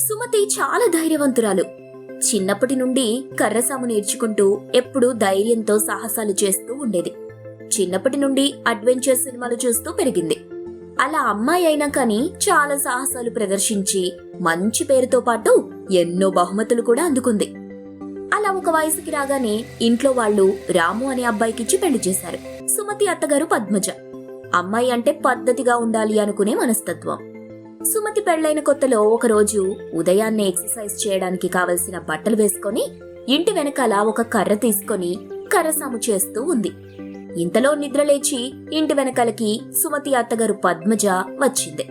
సుమతి చాలా ధైర్యవంతురాలు. చిన్నప్పటి నుండి కర్రసాము నేర్చుకుంటూ ఎప్పుడూ ధైర్యంతో సాహసాలు చేస్తూ ఉండేది. చిన్నప్పటి నుండి అడ్వెంచర్ సినిమాలు చూస్తూ పెరిగింది. అలా అమ్మాయి అయినా కానీ చాలా సాహసాలు ప్రదర్శించి మంచి పేరుతో పాటు ఎన్నో బహుమతులు కూడా అందుకుంది. అలా ఒక వయసుకి రాగానే ఇంట్లో వాళ్ళు రాము అనే అబ్బాయికిచ్చి పెళ్ళి చేశారు. సుమతి అత్తగారు పద్మజ. అమ్మాయి అంటే పద్ధతిగా ఉండాలి అనుకునే మనస్తత్వం. సుమతి పెళ్ళైన కొత్తలో ఒకరోజు ఉదయాన్నే ఎక్సర్సైజ్ చేయడానికి కావలసిన బట్టలు వేసుకొని ఇంటి వెనకాల ఒక కర్ర తీసుకొని కర్రసాము చేస్తూ ఉంది. ఇంతలో నిద్రలేచి ఇంటి వెనకాలకి సుమతి అత్తగారు పద్మజ వచ్చింది.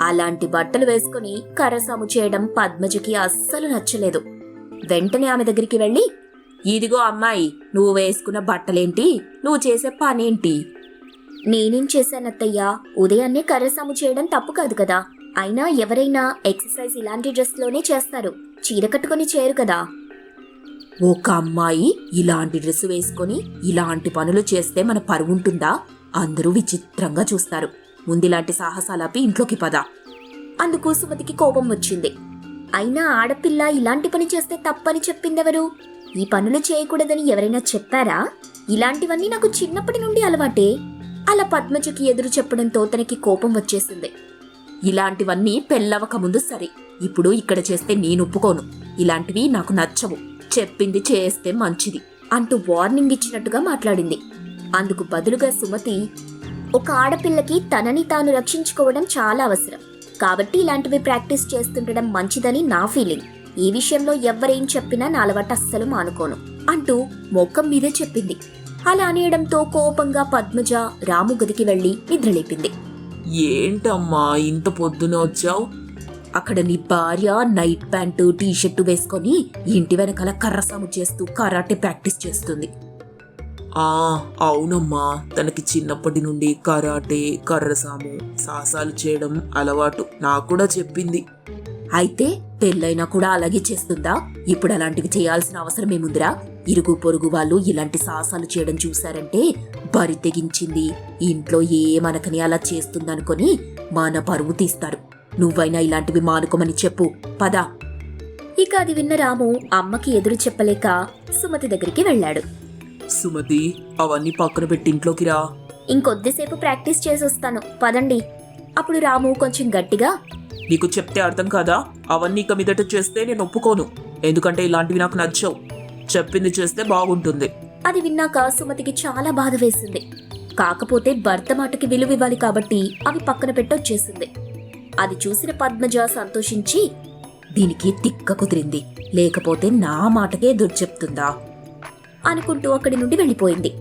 అలాంటి బట్టలు వేసుకుని కర్రసాము చేయడం పద్మజకి అస్సలు నచ్చలేదు. వెంటనే ఆమె దగ్గరికి వెళ్ళి ఇదిగో అమ్మాయి నువ్వు వేసుకున్న బట్టలేంటి? నువ్వు చేసే పనేంటి? నేనేం చేశానత్తయ్యా ఉదయాన్నే కర్రసాము చేయడం తప్పు కాదు కదా. అయినా ఎవరైనా ఎక్సర్సైజ్ ఇలాంటి డ్రెస్లోనే చేస్తారు. చీర కట్టుకొని చేయరు కదా. ఒక అమ్మాయి ఇలాంటి డ్రెస్ వేసుకొని ఇలాంటి పనులు చేస్తే మన పరువుంటుందా అందరూ విచిత్రంగా చూస్తారు. ముందిలాంటి సాహసాలాపి ఇంట్లోకి పద. అందుకు సుమతికి కోపం వచ్చింది. అయినా ఆడపిల్ల ఇలాంటి పని చేస్తే తప్పని చెప్పిందెవరు? ఈ పనులు చేయకూడదని ఎవరైనా చెప్పారా? ఇలాంటివన్నీ నాకు చిన్నప్పటి నుండి అలవాటే. అలా పద్మజకి ఎదురు చెప్పడంతో తనకి కోపం వచ్చేసింది. ఇలాంటివన్నీ పెళ్ళవక ముందు సరే ఇప్పుడు ఇక్కడ చేస్తే నేను ఒప్పుకోను. ఇలాంటివి నాకు నచ్చవు. చెప్పింది చేస్తే మంచిది అంటూ వార్నింగ్ ఇచ్చినట్టుగా మాట్లాడింది. అందుకు బదులుగా సుమతి ఒక ఆడపిల్లకి తనని తాను రక్షించుకోవడం చాలా అవసరం. కాబట్టి ఇలాంటివి ప్రాక్టీస్ చేస్తుండడం మంచిదని నా ఫీలింగ్. ఈ విషయంలో ఎవ్వరేం చెప్పినా నా అలవాటు అస్సలు మానుకోను అంటూ మొక్కం మీదే చెప్పింది. అలా అనేయడంతో కోపంగా పద్మజ రాము గదికి వెళ్ళి నిద్రలేపింది. ఏంటమ్మా ఇంత పొద్దున వచ్చావు? అక్కడ నీ భార్య నైట్ ప్యాంటు టీ షర్టు వేసుకొని ఇంటి వెనకాల కర్రసాము చేస్తూ కరాటే ప్రాక్టీస్ చేస్తుంది. ఆ అవునమ్మా. తనకి చిన్నప్పటి నుండి కరాటే కర్రసాము సాహసాలు చేయడం అలవాటు నాకు కూడా చెప్పింది. అయితే పెళ్ళైనా కూడా అలాగే చేస్తుందా? ఇప్పుడు అలాంటివి చేయాల్సిన అవసరం ఏముందిరా ఇరుగు పొరుగు వాళ్ళు ఇలాంటి సాహసాలు చేయడం చూశారంటే బరి తెగించింది. ఇంట్లో ఏమనకని అలా చేస్తుందనుకొని మన పరువు తీస్తారు నువ్వైనా ఇలాంటివి మానుకోమని చెప్పు. పద. ఇక అది విన్న రాము అమ్మకి ఎదురు చెప్పలేక సుమతి దగ్గరికి వెళ్ళాడు. సుమతి అవన్నీ పక్కన పెట్టి ఇంట్లోకి రా. ఇంకొద్దిసేపు ప్రాక్టీస్ చేసొస్తాను. పదండి. అప్పుడు రాము కొంచెం గట్టిగా నీకు చెప్తే అర్థం కాదా? అవన్నీ ఇక మీదట చేస్తే నేను ఒప్పుకోను. ఎందుకంటే ఇలాంటివి నాకు నచ్చవు. చెప్పింది చేస్తే బాగుంటుంది. అది విన్నాక సుమతికి చాలా బాధ వేసింది. కాకపోతే భర్త మాటకి విలువ ఇవ్వాలి కాబట్టి అవి పక్కన పెట్టొచ్చేసింది. అది చూసిన పద్మజ సంతోషించి దీనికి తిక్క కుదిరింది. లేకపోతే నా మాటకే ఎదురు చెప్తుందా అనుకుంటూ అక్కడి నుండి వెళ్ళిపోయింది.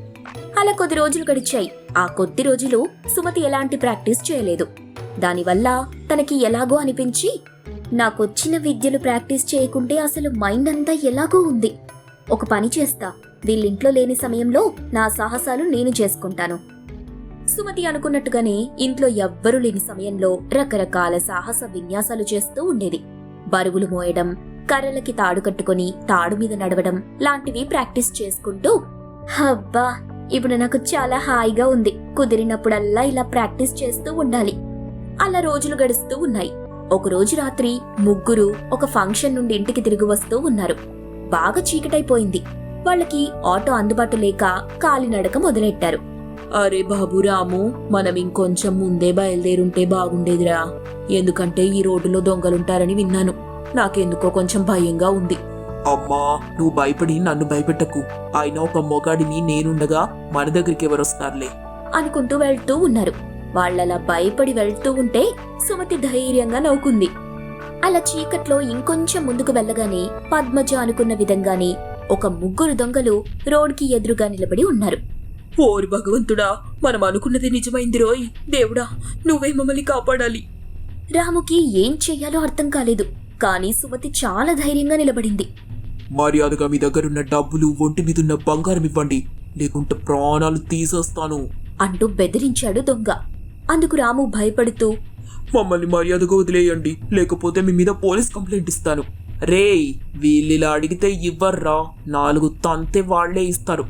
అలా కొద్ది రోజులు గడిచాయి. ఆ కొద్ది రోజులు సుమతి ఎలాంటి ప్రాక్టీస్ చేయలేదు. దానివల్ల తనకి ఎలాగో అనిపించి నాకొచ్చిన విద్యలు ప్రాక్టీస్ చేయకుంటే అసలు మైండ్ అంతా ఎలాగో ఉంది. ఒక పని చేస్తా. వీళ్ళింట్లో లేని సమయంలో నా సాహసాలు నేను చేసుకుంటాను. సుమతి అనుకున్నట్టుగానే ఇంట్లో ఎవ్వరూ లేని సమయంలో రకరకాల సాహస విన్యాసాలు చేస్తూ ఉండేది. బరువులు మోయడం కర్రలకి తాడు కట్టుకొని తాడు మీద నడవడం లాంటివి ప్రాక్టీస్ చేసుకుంటూ హబ్బా ఇప్పుడు నాకు చాలా హాయిగా ఉంది. కుదిరినప్పుడల్లా ఇలా ప్రాక్టీస్ చేస్తూ ఉండాలి. అలా రోజులు గడుస్తూ ఉన్నాయి. ఒకరోజు రాత్రి ముగ్గురు ఒక ఫంక్షన్ నుండి ఇంటికి తిరిగి వస్తూ ఉన్నారు. బాగా చీకటైపోయింది. వాళ్ళకి ఆటో అందుబాటు లేక కాలినడక మొదలెట్టారు. అరే బాబు రాము మనం ఇంకొంచెం ముందే బయలుదేరుంటే బాగుండేదిరా. ఎందుకంటే ఈ రోడ్డులో దొంగలుంటారని విన్నాను. నాకెందుకో కొంచెం భయంగా ఉంది. అమ్మా నువ్వు భయపడి నన్ను భయపెట్టకు. ఆయన ఒక మొగాడిని నేనుండగా మన దగ్గరికి ఎవరొస్తారులే. అనుకుంటూ వెళ్తూ ఉన్నారు. వాళ్ళలా భయపడి వెళ్తూ ఉంటే సుమతి ధైర్యంగా నవ్వుకుంది. అలా చీకట్లో ఇంకొంచెం ముందుకు వెళ్ళగానే పద్మజ అనుకున్న విధంగానే ఒక ముగ్గురు దొంగలు రోడ్కి ఎదురుగా నిలబడి ఉన్నారు. ఓరి భగవంతుడా మనం అనుకున్నది నిజమైంది రోయ్. దేవుడా నువ్వే మమ్మల్ని కాపాడాలి. రాముకి ఏం చెయ్యాలో అర్థం కాలేదు. కానీ సుమతి చాలా ధైర్యంగా నిలబడింది. మర్యాదగా మీ దగ్గరున్న డబ్బులు ఒంటి మీదున్న బంగారం ఇవ్వండి. లేకుంటే ప్రాణాలు తీసేస్తాను. అంటూ బెదిరించాడు దొంగ. అందుకు రాము భయపడుతూ మమ్మల్ని మర్యాదగా వదిలేయండి. లేకపోతే మీ మీద పోలీస్ కంప్లైంట్ ఇస్తాను. రేయ్ వీళ్ళిలా అడిగితే ఇవ్వర్రా. నాలుగు తంతే వాళ్ళే ఇస్తారు.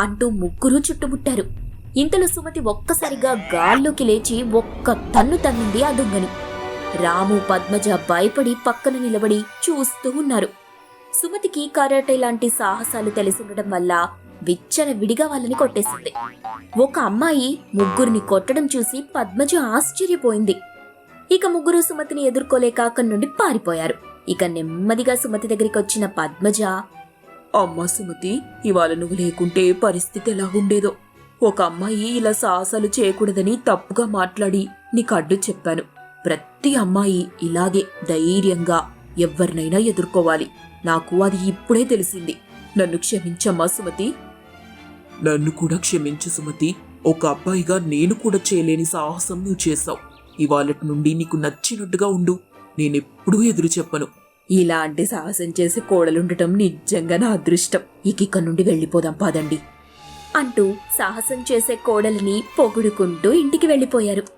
అంటూ ముగ్గురు చుట్టుముట్టారు. ఇంతలో సుమతి ఒక్కసారిగా గాల్లోకి లేచి ఒక్క తన్ను తన్నింది ఆ దొంగని. రాము పద్మజ భయపడి పక్కన నిలబడి చూస్తూ ఉన్నారు. సుమతికి కరాటే లాంటి సాహసాలు తెలిసుండడం వల్ల విచ్చన విడిగా వాళ్ళని కొట్టేసింది. ఒక అమ్మాయి ముగ్గురిని కొట్టడం చూసి పద్మజ ఆశ్చర్యపోయింది. ఇక ముగ్గురు సుమతిని ఎదుర్కోలేక అక్కడి నుండి పారిపోయారు. ఇక నెమ్మదిగా సుమతి దగ్గరికి వచ్చిన పద్మజ అమ్మ సుమతి ఇవాళ నువ్వు లేకుంటే పరిస్థితి ఎలా ఉండేదో. ఒక అమ్మాయి ఇలా సాహసాలు చేయకూడదని తప్పుగా మాట్లాడి నీకు అడ్డు చెప్పాను. ప్రతి అమ్మాయి ఇలాగే ధైర్యంగా ఎవరినైనా ఎదుర్కోవాలి. నాకు అది ఇప్పుడే తెలిసింది. నన్ను క్షమించమ్మా సుమతి. నన్ను కూడా క్షమించు సుమతి. ఒక అబ్బాయిగా నేను కూడా చేయలేని సాహసం నువ్వు చేశావు. ఇవాళటి నుండి నీకు నచ్చినట్టుగా ఉండు. నేనెప్పుడూ ఎదురు చెప్పను. ఇలాంటి సాహసం చేసే కోడలుండటం నిజంగా నా అదృష్టం. ఇక ఇక్కడ నుండి వెళ్ళిపోదాం పదండి. అంటూ సాహసం చేసే కోడలిని పొగుడుకుంటూ ఇంటికి వెళ్ళిపోయారు.